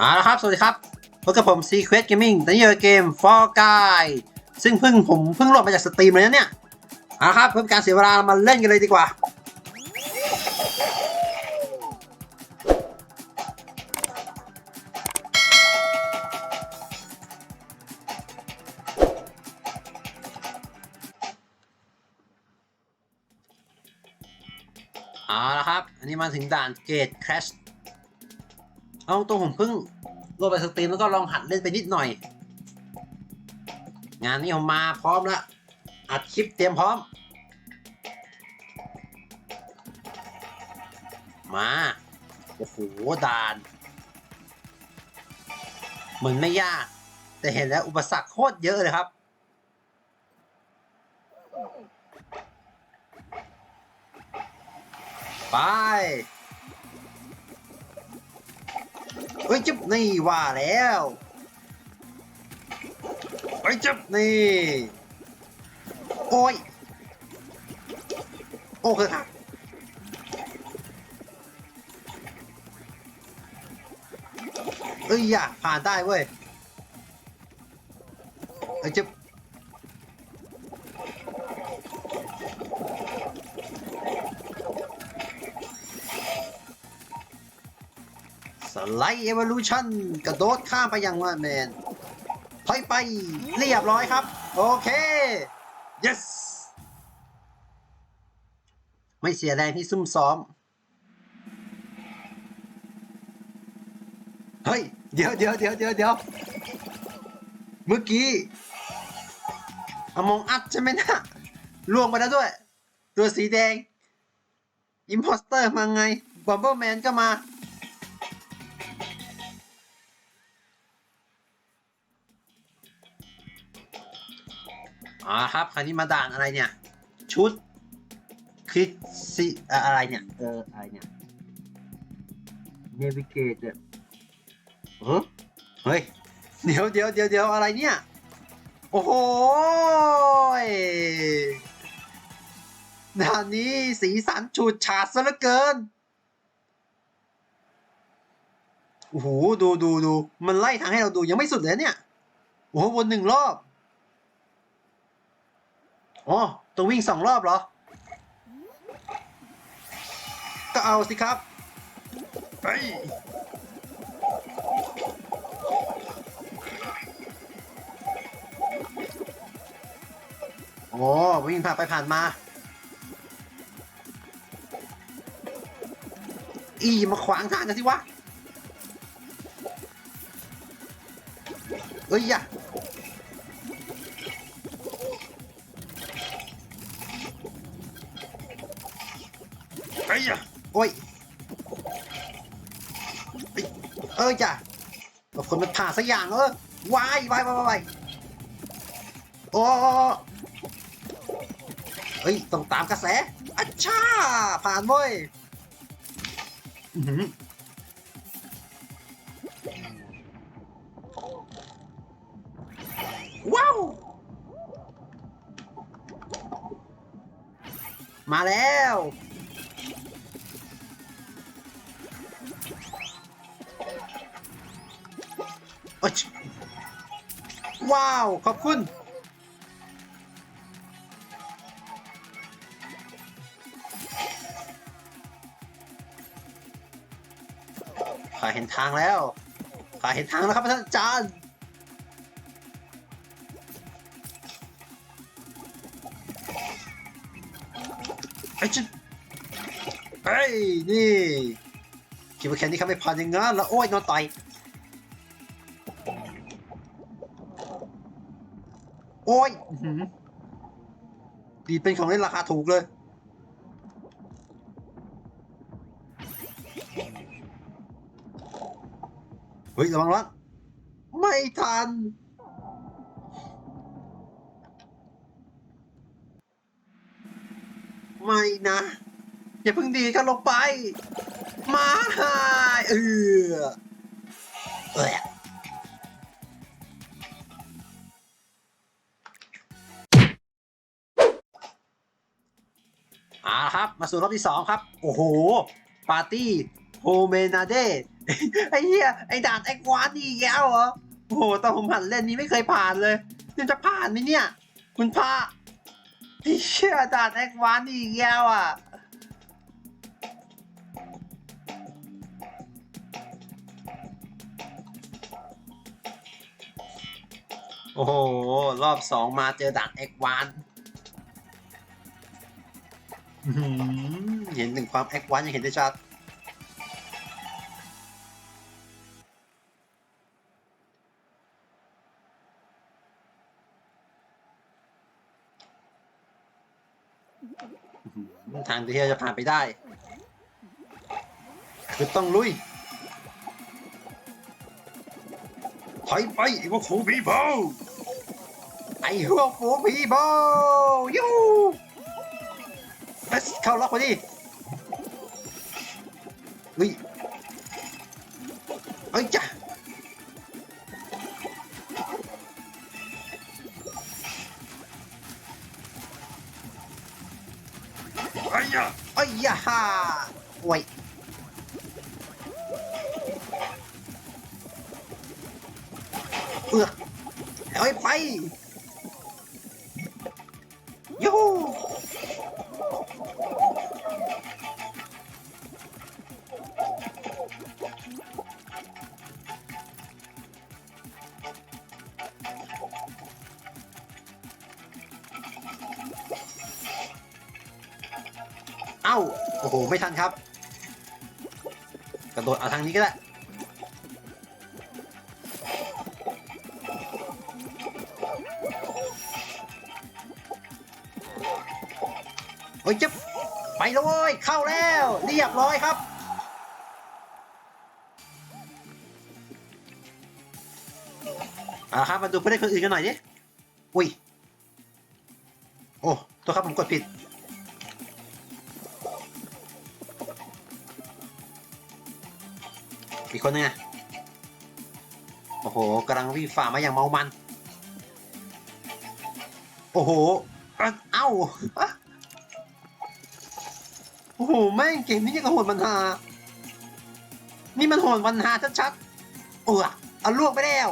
เอาละครับ สวัสดีครับ พบกับผม Secret Gaming ตอนนี้อยู่เกม For Guy ซึ่งเพิ่งผมเพิ่งโหลดมาจากสตรีมเลยนะเนี่ยเอาละครับเพื่อการเสียเวลามาเล่นกันเลยดีกว่า เอาละครับ อันนี้มาถึงด่านเกต Crash เอาตรงผมเพิ่งโหลดไปสตรีมแล้วก็ลองหัดเล่นไปนิดหน่อย งานนี้ผมมาพร้อมแล้วอัดคลิปเตรียมพร้อม มาโอ้โหด่าน เหมือนไม่ยาก แต่เห็นแล้วอุปสรรคโคตรเยอะเลยครับ ไป เฮ้ยจับนี่ว่าแล้วเฮ้ยจับนี่โอ้ยโอเคครับเอ้ยอย่าผ่านได้เว้ยเฮ้ยจับ ไลด์เอว l u ชั่นกระโดดข้ามไปยังว่าแมนถอยไปเรียบร้อยครับ โอเค yes ไม่เสียแรงที่ซุ่มซ้อม เฮ้ย เดี๋ยวเดี๋ยวเดี๋ยวเดี๋ยวเดี๋ยวเมื่อกี้อมองอัดใช่ไหมนะล่วงไปแล้วด้วย ตัวสีแดง อิมพอสเตอร์มาไงบอมเบอร์แมนก็มา อ๋อครับ คราวนี้มาด่านอะไรเนี่ย ชุดคริสซิอะอะไรเนี่ย เออ อะไรเนี่ยเนวิเกตเนี่ยเออเฮ้ย เดี๋ยวเดี๋ยวเดี๋ยวเดี๋ยวอะไรเนี่ย โอ้โหด่านนี้สีสันฉูดฉาดซะเหลือเกิน โอ้โห ดูดูดู มันไล่ทางให้เราดูยังไม่สุดเลยเนี่ย โอ้โหวนหนึ่งรอบ อ๋อต้องวิ่งสองรอบเหรอ ก็เอาสิครับเฮ้ยโอ้วิ่งผ่านไปผ่านมา อีมาขวางทางกันสิวะ เอ้ยอย่า โอ้ยเอ้ยเอจ้ะเอาคนมันผ่าสักอย่างเออวายวายวายวายโอ้เฮ้ยต้องตามกระแสอัชชาผ่านเว้ยอื้อหือว้าว มาแล้ว ว้าว ขอบคุณข้าเห็นทางแล้วข้าเห็นทางแล้วครับท่านอาจารย์ไอ้ชิเฮ้ย นี่ คิดว่าแค่นี้เขาไม่ผ่านอย่างงั้นแล้วโอ้ยนอนต่อย โอ้ยอื้อหือดีดเป็นของเล่นราคาถูกเลย เฮ้ยระวังระวังไม่ทัน ไม่นะ อย่าเพิ่งดีดกันลงไป มาเออเออ มาสู่รอบที่สองครับ โอ้โห ปาร์ตี้โฮเมนาเดไอ้เหี้ย ไอ้ด่านแอควานนี่อีกแล้วเหรอ โอ้โหตอนผมหันเล่นนี้ไม่เคยผ่านเลยนี่จะผ่านไหมเนี่ย คุณพระไอ้เชี่ยด่านแอควานนี่อีกแล้วอะโอ้โห รอบสองมาเจอด่านแอควาน อื้อหือเห็นถึงความแอควานยังเห็นได้ชัด ทางที่เราจะผ่านไปได้ คือต้องลุย ถอยไปไอ้พวกฟูพีโบไอ้พวกฟูพีโบยู เข้าล็อกพอดี โอ้โห ไม่ทันครับ กระโดดเอาทางนี้ก็ได้ โอ้ยจะไปแล้วเว้ย เข้าแล้ว เรียบร้อยครับอ่าครับมาดูผู้เล่นคนอื่นกันหน่อยดิอุ้ย โอ้ ตัวครับผมกดผิด อีกคนนึงอะโอ้โหกำลังวิ่งฝ่ามาอย่างเมามัน โอ้โห เอ้าโอ้โห แม่งเกมนี้ยังโหดมันหานี่มันโหดมันหาชัดๆเออเอาลวกไปแล้ว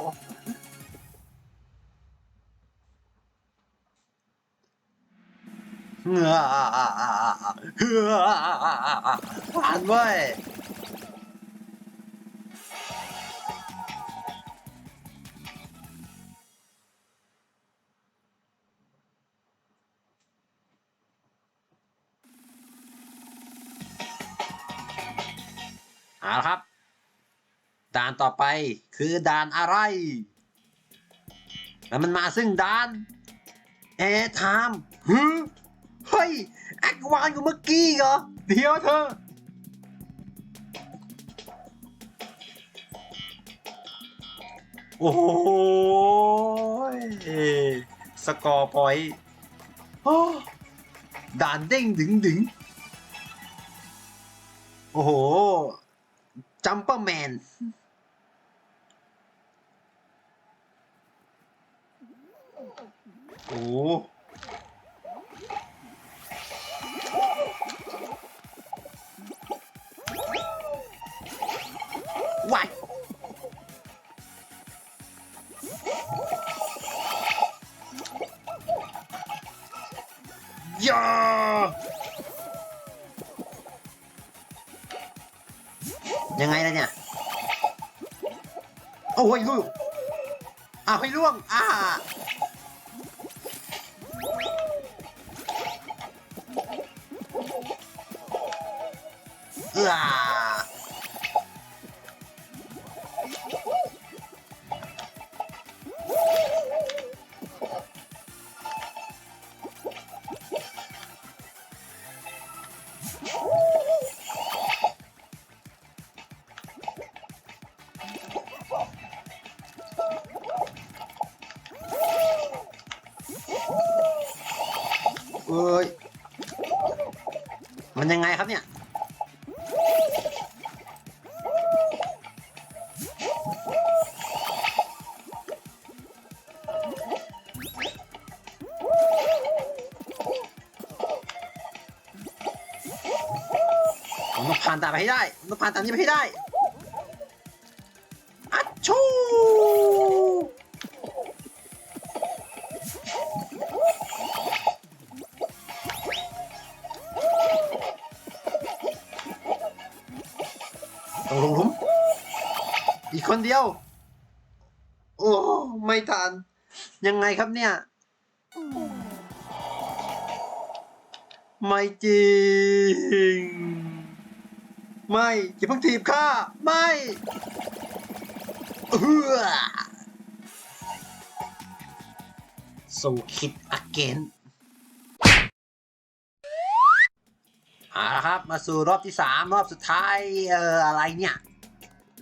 เงือเฮือผ่านเว้ เอาละครับ ด่านต่อไปคือด่านอะไร แล้วมันมาซึ่งด่านแอร์ไทม์ฮึเฮ้ยแอควานกูเมื่อกี้เหรอ เดี๋ยวเธอ โอ้โหสกอร์พอยต์ด่านเด้งดึงดึงโอ้โห จัมเอ้ยลูกอ้าวให้ล่วงอ่าเออ มันยังไงครับเนี่ย ผมต้องผ่านตาไปให้ได้ผมต้องผ่านตานี้ไปให้ได้ เดียว โอ้ไม่ทัน ยังไงครับเนี่ย ไม่จริง ไม่อย่าเพิ่งถีบข้า ไม่เออสู่คิดอเกนเอาละครับ มาสู่รอบที่สามรอบสุดท้าย เอ่ออะไรเนี่ย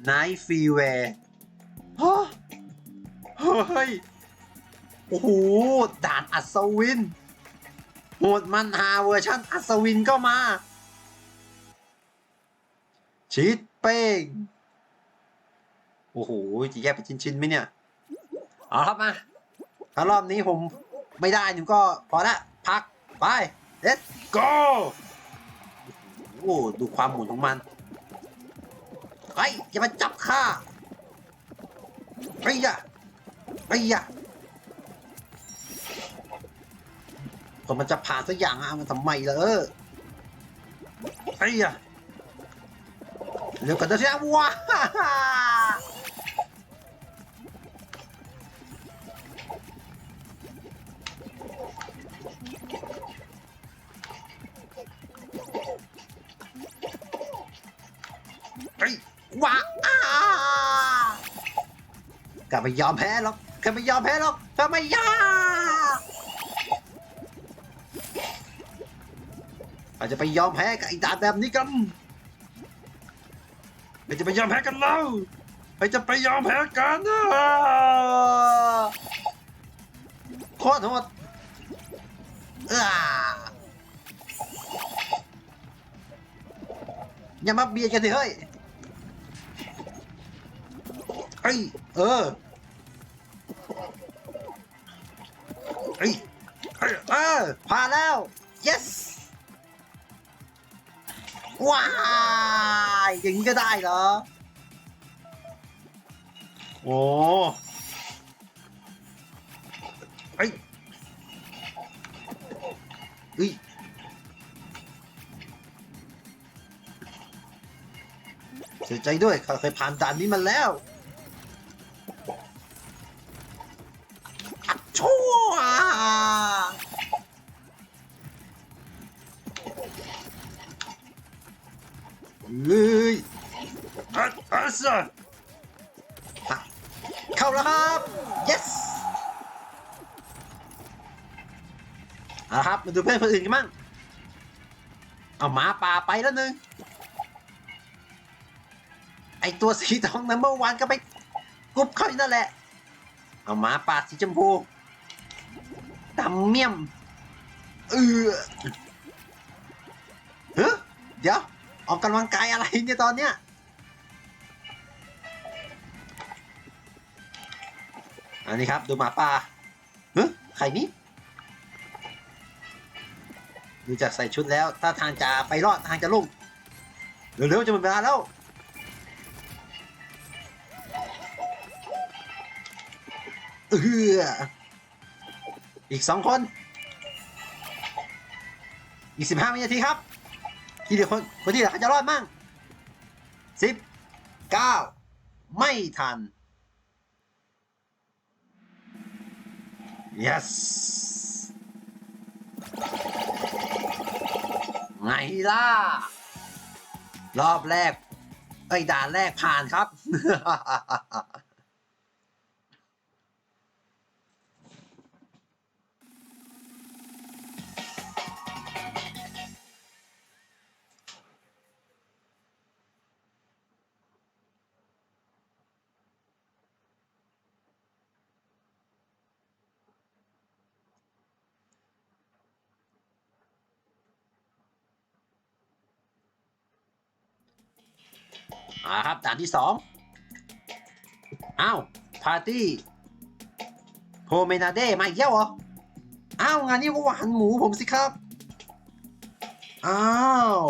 Night Freeway ฮะเฮ้ย โอ้โห ด่านอัศวิน โหดมันหาเวอร์ชันอัศวินก็มาชีตเป้ง โอ้โห จะแยกเป็นชิ้นๆไหมเนี่ย เอาครับมา ถ้ารอบนี้ผมไม่ได้หนูก็พอละพัก ไป let's go โอ้โหดูความหมุนของมัน ไอ้ยอย่ามาจับข้าไอ้ยะไอ้ยะก็มันจะผ่านสักอย่างอะมันทำไมล่ะเออไอ้ยะเร็วกันเถอะว้า ว้าอ้ากลับไปยอมแพ้หรอกกลับไปยอมแพ้หรอกทำไมยาอาจจะไปยอมแพ้กับไอ้ดาบแบบนี้กันไม่จะไปยอมแพ้กันแล้วไม่จะไปยอมแพ้กันนะขอโทษอ่าอย่ามาเบียดกันสิเฮ้ย เฮ้ยเออเฮ้ยเฮ้ยเออผ่านแล้ว yes ว้ายอย่างนี้ก็ได้เหรอ โอ้เฮ้ยเฮ้ยเสียใจด้วยข้าเคยผ่านด่านนี้มาแล้ว เฮ้ยอัดอัดซะอะเข้าแล้วครับ yes เอาละครับ มาดูเพื่อนคนอื่นกันบ้างเอาหมาป่าไปแล้วหนึ่งไอตัวสีทองนัมเบอร์วันก็ไปกรุบเข้าอยู่นั่นแหละ เอาหมาป่าสีชมพูดำเมี่ยม เออเฮ้ยเดี๋ยว ออกกำลังกายอะไรเนี่ยตอนเนี้ยอันนี้ครับ ดูหมาป่าเฮ้ยใครนี้ดูจากใส่ชุดแล้ว ถ้าทางจะไปรอดทางจะลุ่งเร็วๆจะหมดเวลาแล้ว เอออีกสองคน อีกสิบห้าวินาทีครับ ที่เหลือคนคนที่เหลือเขาจะรอดมั่งสิบเก้าไม่ทัน yes ไงล่ะ รอบแรกเอ้ด่านแรกผ่านครับ อ่าครับด่านที่สองอ้าวปาร์ตี้โพเมนาเดมาอีกแล้วเหรอ อ้าวงานนี้ก็หวานหมูผมสิครับ อ้าว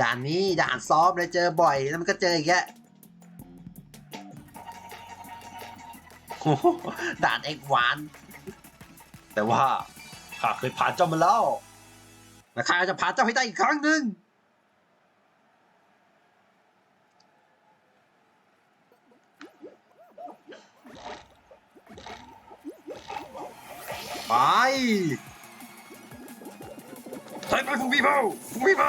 ด่านนี้ด่านซ้อมเลยเจอบ่อยแล้วมันก็เจออีกแยะโอ้โหด่านเอกหวาน แต่ว่าข้าเคยผ่านเจ้ามาแล้วและข้าจะผ่านเจ้าให้ได้อีกครั้งหนึ่ง ไปใส่ไปฟุงบีโบฟุงบีโบ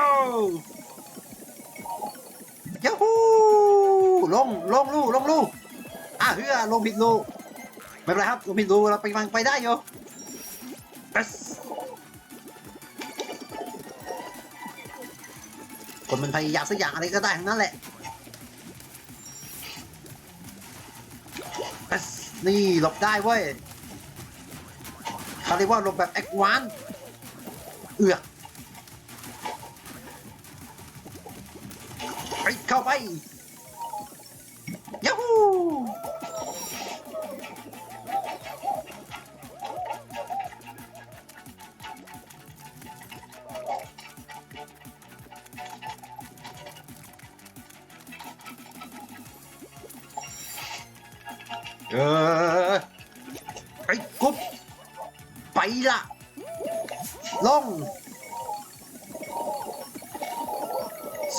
ยาฮูลงลงลูกลงลูกอะเฮือลงผิดลูกไม่เป็นไรครับลงผิดลูกเราไปวางไปได้อยู่เอสคนมันพยายามสักอย่างอะไรก็ได้ทั้งนั้นแหละนี่หลบได้เว้ย เขาเรียกว่าลงแบบแอควานเอือกไปเข้าไป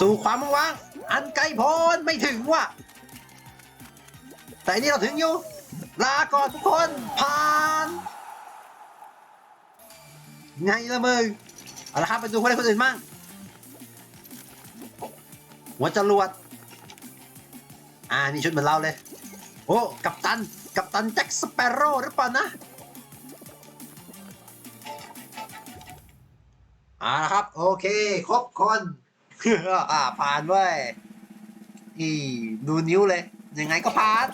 สู่ความว่างอันไกลโพ้นไม่ถึงว่ะ แต่นี่เราถึงอยู่ ลาก่อนทุกคน ผ่าน ไงละมึง เอาละครับไปดูคนใดคนอื่นมั่งหัวจรวด อ่า นี่ชุดเหมือนเราเลย โอ้ กัปตัน กัปตันแจ็คสเปโร่หรือเปล่านะอ่านะครับ โอเค ครบคน อ่าผ่านเว้ยอีดูนิ้วเลย ยังไงก็ผ่าน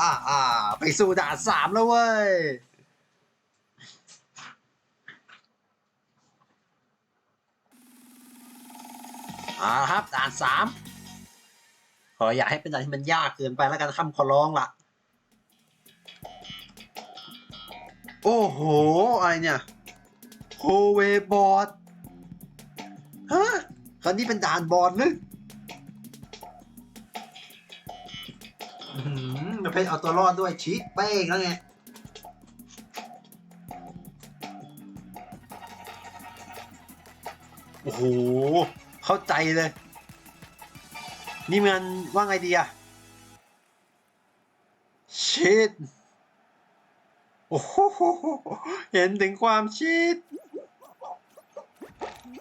อ่าอ่าไปสู่ด่านสามแล้วเว้ยอ่าครับด่านสามขออย่าให้เป็นด่านที่มันยากเกินไปแล้วกันคำขอร้องล่ะ โอ้โห อะไรเนี่ย โคเวบอร์ดฮะคันนี้เป็นด่านบอร์ดหรืออื้อหือประเภทเอาตัวรอดด้วยชีตเป้งแล้วไงโอ้โห เข้าใจเลย นี่มันว่าไงดีอะชีตโอ้โห เห็นถึงความชีต ผ่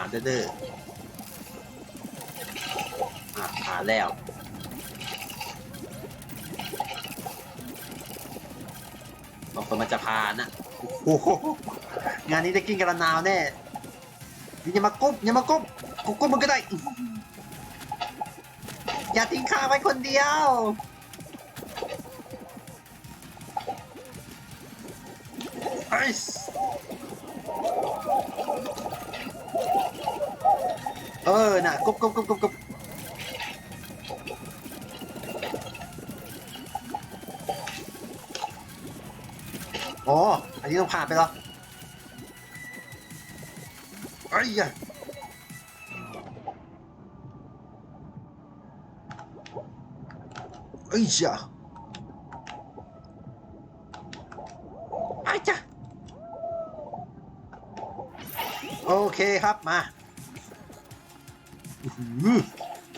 านเด้อๆอะผ่านแล้วบางคนมันจะผ่านนะโอ้โหงานนี้ได้กินกระนาวแน่อย่ามากุ๊บอย่ามากุ๊บกุ๊บกุ๊บมันก็ได้ อย่าทิ้งข้าไว้คนเดียว ไอส์เออ น่ะกบกบกบกบกบอ๋อ อันนี้ต้องผ่านไปแล้วไอ้ยะไอ้ยะไอ้จ้ะโอเคครับมาอื้อหือ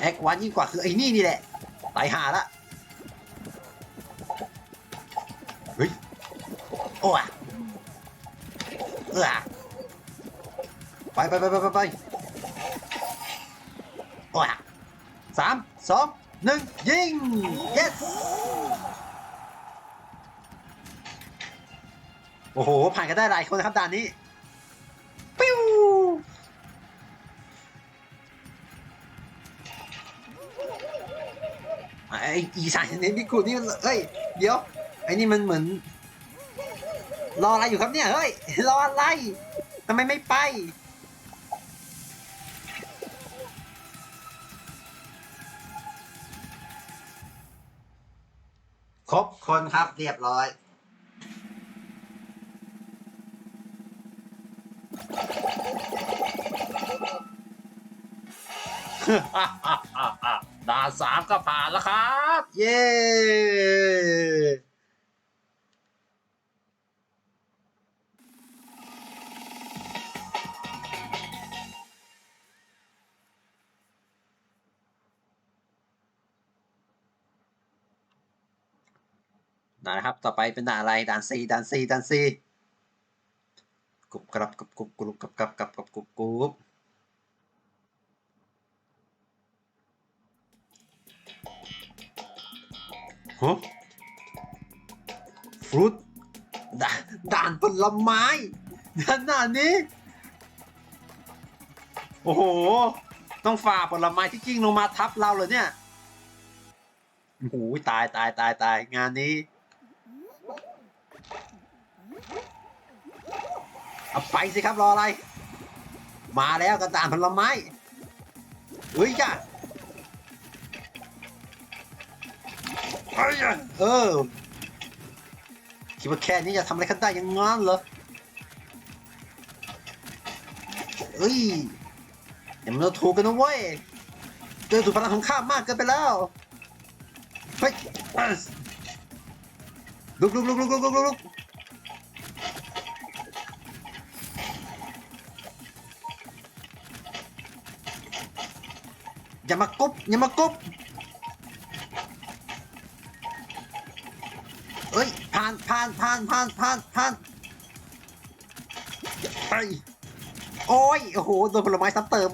แอควันยิ่งกว่าคือไอ้นี่นี่แหละตายหาละเฮ้ยโอ้อะเออไปไปไปไปไปไปโอ้อะสามสอง หนึ่งยิง yes โอ้โห ผ่านกันได้หลายคนนะครับด่านนี้ ปิ้วไออีสานเน้นพิกูนี่เอ้ย เดี๋ยว ไอ้นี่มันเหมือน รออะไรอยู่ครับเนี่ย เฮ้ย รออะไรทำไมไม่ไป ครบคนครับเรียบร้อย ด่านสามก็ผ่านแล้วครับ เย้ ต่อไปเป็นด่านอะไรด่านซีด่านซีด่านซีกรุบกรับกรุบกรุบกรุบกรับกรับกรับกรับกรุบกรุบฮะฟรุตด่านด่านผลไม้ด่านหน้านี้ โอ้โห ต้องฝ่าผลไม้ที่กิ้งลงมาทับเราเลยเนี่ยโอ้โหตายตายตายตายงานนี้ เอาไปสิครับรออะไร มาแล้วกระดานผลไม้เฮ้ยจ้ะเฮ้ยจ้ะเออคิดว่าแค่นี้จะทำอะไรกันได้ยังงั้นเหรอเฮ้ยอย่ามันเราถูกกันนะเว้ยเจอถูกพลังของข้ามากเกินไปแล้วเฮ้ยลุกลุกลุกลุกลุกลุกลุก อย่ามากบอย่ามากบเอ้ยผ่านผ่านผ่านผ่านผ่านผ่านไปโอ้ยโอ้โหโดนผลไม้ซ้ำเติม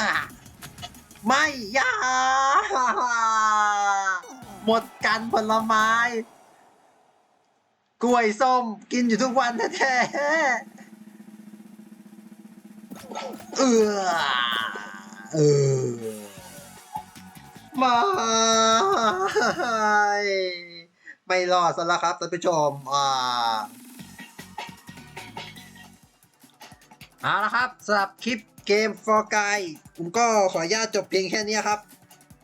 อ่าไม่ยาหมดกันผลไม้ กล้วยส้มกินอยู่ทุกวันแท้ๆ เออเออไม่ไม่รอดซะแล้วครับท่านผู้ชมอ่าเอาละครับสำหรับคลิปเกม for guy ผมก็ขออนุญาตจบเพียงแค่นี้ครับ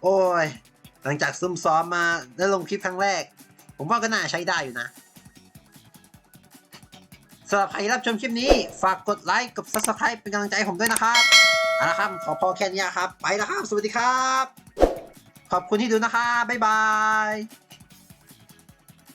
โอ้ย หลังจากซุ่มซ้อมมาได้ลงคลิปครั้งแรก ผมว่าก็น่าใช้ได้อยู่นะ สำหรับใครที่รับชมคลิปนี้ ฝากกดไลค์กด subscribe เป็นกำลังใจผมด้วยนะครับเอาละครับ ขอพอแค่นี้ครับ ไปแล้วครับ สวัสดีครับ ขอบคุณที่ดูนะครับบ๊ายบาย